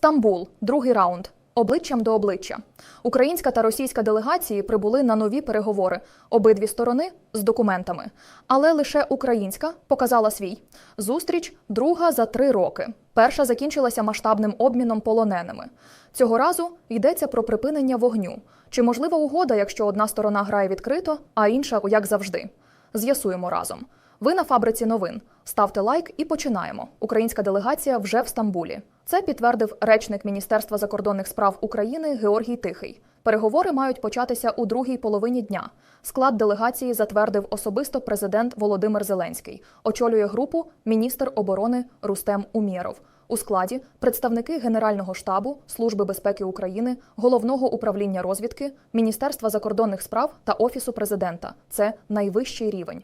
Стамбул, другий раунд. Обличчям до обличчя. Українська та російська делегації прибули на нові переговори. Обидві сторони з документами. Але лише українська показала свій. Зустріч друга за три роки. Перша закінчилася масштабним обміном полоненими. Цього разу йдеться про припинення вогню. Чи можлива угода, якщо одна сторона грає відкрито, а інша як завжди? З'ясуємо разом. Ви на фабриці новин. Ставте лайк і починаємо. Українська делегація вже в Стамбулі. Це підтвердив речник Міністерства закордонних справ України Георгій Тихий. Переговори мають початися у другій половині дня. Склад делегації затвердив особисто президент Володимир Зеленський. Очолює групу міністр оборони Рустем Умєров. У складі представники Генерального штабу, Служби безпеки України, головного управління розвідки, Міністерства закордонних справ та Офісу президента. Це найвищий рівень.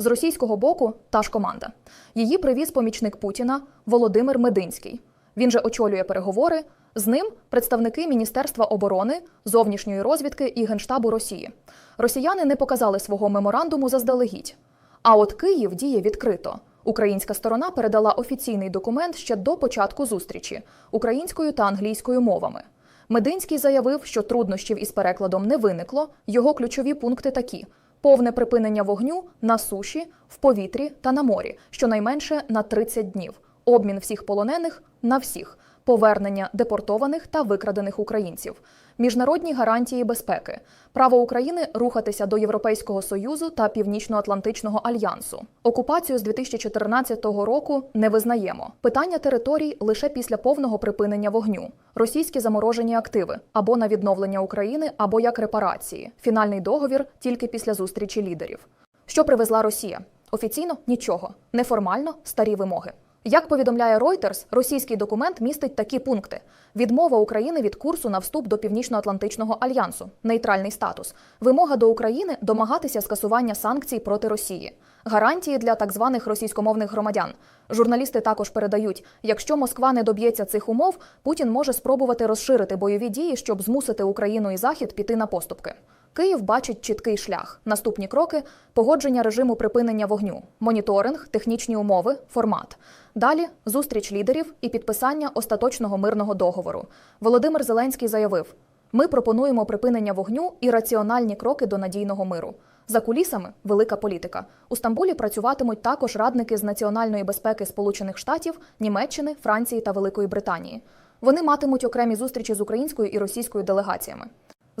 З російського боку та ж команда. Її привіз помічник Путіна Володимир Мединський. Він же очолює переговори. З ним представники Міністерства оборони, зовнішньої розвідки і Генштабу Росії. Росіяни не показали свого меморандуму заздалегідь. А от Київ діє відкрито. Українська сторона передала офіційний документ ще до початку зустрічі українською та англійською мовами. Мединський заявив, що труднощів із перекладом не виникло. Його ключові пункти такі: повне припинення вогню на суші, в повітрі та на морі, щонайменше на 30 днів, обмін всіх полонених на всіх, повернення депортованих та викрадених українців, міжнародні гарантії безпеки, право України рухатися до Європейського союзу та Північно-Атлантичного альянсу. Окупацію з 2014 року не визнаємо. Питання територій лише після повного припинення вогню, російські заморожені активи або на відновлення України, або як репарації. Фінальний договір тільки після зустрічі лідерів. Що привезла Росія? Офіційно нічого, неформально старі вимоги. Як повідомляє Reuters, російський документ містить такі пункти: відмова України від курсу на вступ до Північно-Атлантичного альянсу, нейтральний статус, вимога до України домагатися скасування санкцій проти Росії, гарантії для так званих російськомовних громадян. Журналісти також передають, якщо Москва не доб'ється цих умов, Путін може спробувати розширити бойові дії, щоб змусити Україну і Захід піти на поступки. Київ бачить чіткий шлях. Наступні кроки погодження режиму припинення вогню, моніторинг, технічні умови, формат. Далі зустріч лідерів і підписання остаточного мирного договору. Володимир Зеленський заявив: ми пропонуємо припинення вогню і раціональні кроки до надійного миру. За кулісами велика політика. У Стамбулі працюватимуть також радники з національної безпеки Сполучених Штатів, Німеччини, Франції та Великої Британії. Вони матимуть окремі зустрічі з українською і російською делегаціями.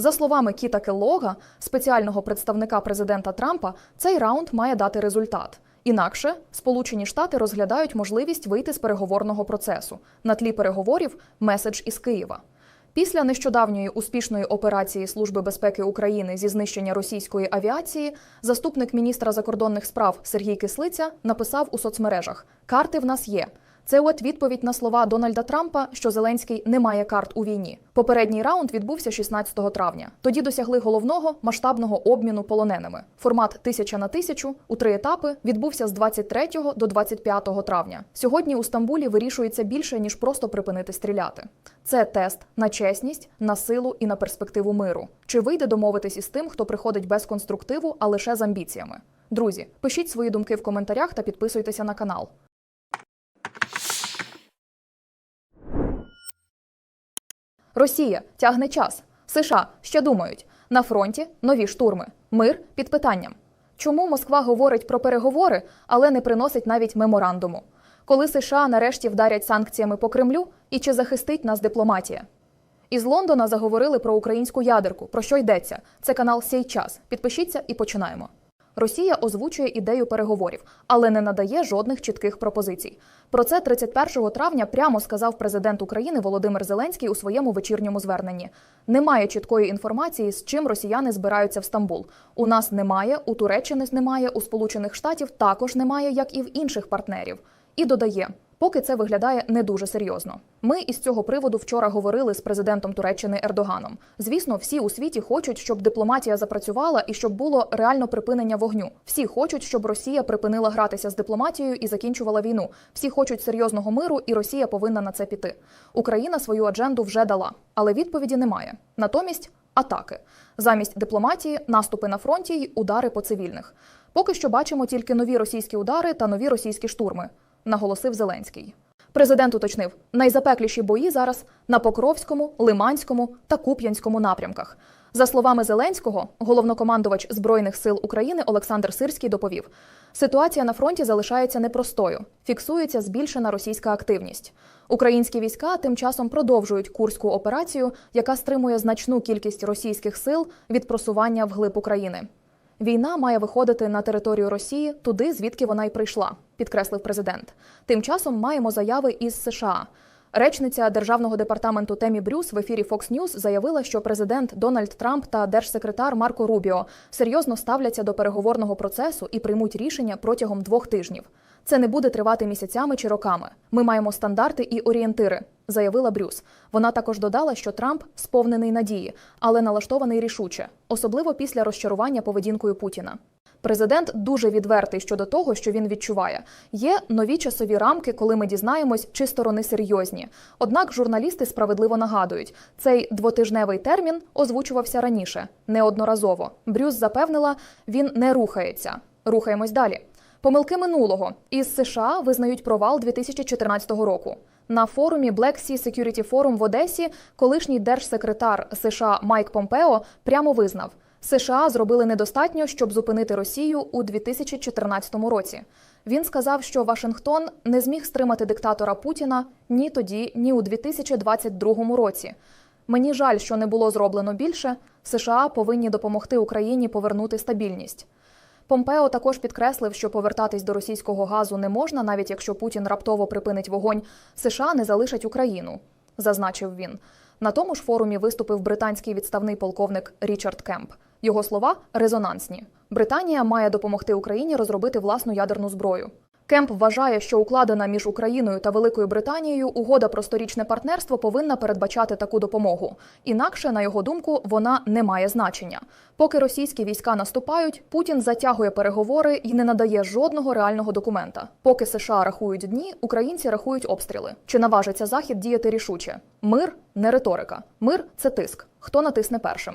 За словами Кіта Келлога, спеціального представника президента Трампа, цей раунд має дати результат. Інакше Сполучені Штати розглядають можливість вийти з переговорного процесу на тлі переговорів меседж із Києва. Після нещодавньої успішної операції Служби безпеки України зі знищення російської авіації заступник міністра закордонних справ Сергій Кислиця написав у соцмережах: Карти в нас є. Це от відповідь на слова Дональда Трампа, що Зеленський не має карт у війні. Попередній раунд відбувся 16 травня. Тоді досягли головного масштабного обміну полоненими. Формат тисяча на тисячу у три етапи відбувся з 23 до 25 травня. Сьогодні у Стамбулі вирішується більше ніж просто припинити стріляти. Це тест на чесність, на силу і на перспективу миру. Чи вийде домовитись із тим, хто приходить без конструктиву, а лише з амбіціями? Друзі, пишіть свої думки в коментарях та підписуйтеся на канал. Росія тягне час. США ще думають на фронті нові штурми, мир під питанням. Чому Москва говорить про переговори, але не приносить навіть меморандуму? Коли США нарешті вдарять санкціями по Кремлю і чи захистить нас дипломатія? Із Лондона заговорили про українську ядерку. Про що йдеться? Це канал Сей час. Підпишіться і починаємо. Росія озвучує ідею переговорів, але не надає жодних чітких пропозицій. Про це 31 травня прямо сказав президент України Володимир Зеленський у своєму вечірньому зверненні. Немає чіткої інформації, з чим росіяни збираються в Стамбул. У нас немає, у Туреччини немає, у Сполучених Штатів також немає, як і в інших партнерів. І додає. Поки це виглядає не дуже серйозно. Ми із цього приводу вчора говорили з президентом Туреччини Ердоганом. Звісно, всі у світі хочуть, щоб дипломатія запрацювала і щоб було реально припинення вогню. Всі хочуть, щоб Росія припинила гратися з дипломатією і закінчувала війну. Всі хочуть серйозного миру, і Росія повинна на це піти. Україна свою адженду вже дала, але відповіді немає. Натомість атаки замість дипломатії, наступи на фронті й удари по цивільних. Поки що бачимо тільки нові російські удари та нові російські штурми наголосив Зеленський. Президент уточнив, найзапекліші бої зараз на Покровському, Лиманському та Куп'янському напрямках. За словами Зеленського, головнокомандувач Збройних сил України Олександр Сирський доповів: ситуація на фронті залишається непростою, фіксується збільшена російська активність. Українські війська тим часом продовжують курську операцію, яка стримує значну кількість російських сил від просування вглиб України. Війна має виходити на територію Росії туди, звідки вона й прийшла, підкреслив президент. Тим часом маємо заяви із США. Речниця державного департаменту Темі Брюс в ефірі Fox News заявила, що президент Дональд Трамп та держсекретар Марко Рубіо серйозно ставляться до переговорного процесу і приймуть рішення протягом двох тижнів. Це не буде тривати місяцями чи роками. Ми маємо стандарти і орієнтири, заявила Брюс. Вона також додала, що Трамп сповнений надії, але налаштований рішуче, особливо після розчарування поведінкою Путіна. Президент дуже відвертий щодо того, що він відчуває. Є нові часові рамки, коли ми дізнаємось, чи сторони серйозні. Однак журналісти справедливо нагадують, цей двотижневий термін озвучувався раніше, неодноразово. Брюс запевнила, він не рухається. Рухаємось далі. Помилки минулого із США визнають провал 2014 року. На форумі Black Sea Security Forum в Одесі колишній держсекретар США Майк Помпео прямо визнав, США зробили недостатньо, щоб зупинити Росію у 2014 році. Він сказав, що Вашингтон не зміг стримати диктатора Путіна ні тоді, ні у 2022 році. Мені жаль, що не було зроблено більше. США повинні допомогти Україні повернути стабільність. Помпео також підкреслив, що повертатись до російського газу не можна, навіть якщо Путін раптово припинить вогонь. США не залишать Україну, зазначив він. На тому ж форумі виступив британський відставний полковник Річард Кемп. Його слова резонансні. Британія має допомогти Україні розробити власну ядерну зброю. Кемп вважає, що укладена між Україною та Великою Британією угода про сторічне партнерство повинна передбачати таку допомогу. Інакше, на його думку, вона не має значення. Поки російські війська наступають, Путін затягує переговори і не надає жодного реального документа. Поки США рахують дні, українці рахують обстріли. Чи наважиться захід діяти рішуче? Мир не риторика. Мир це тиск. Хто натисне першим?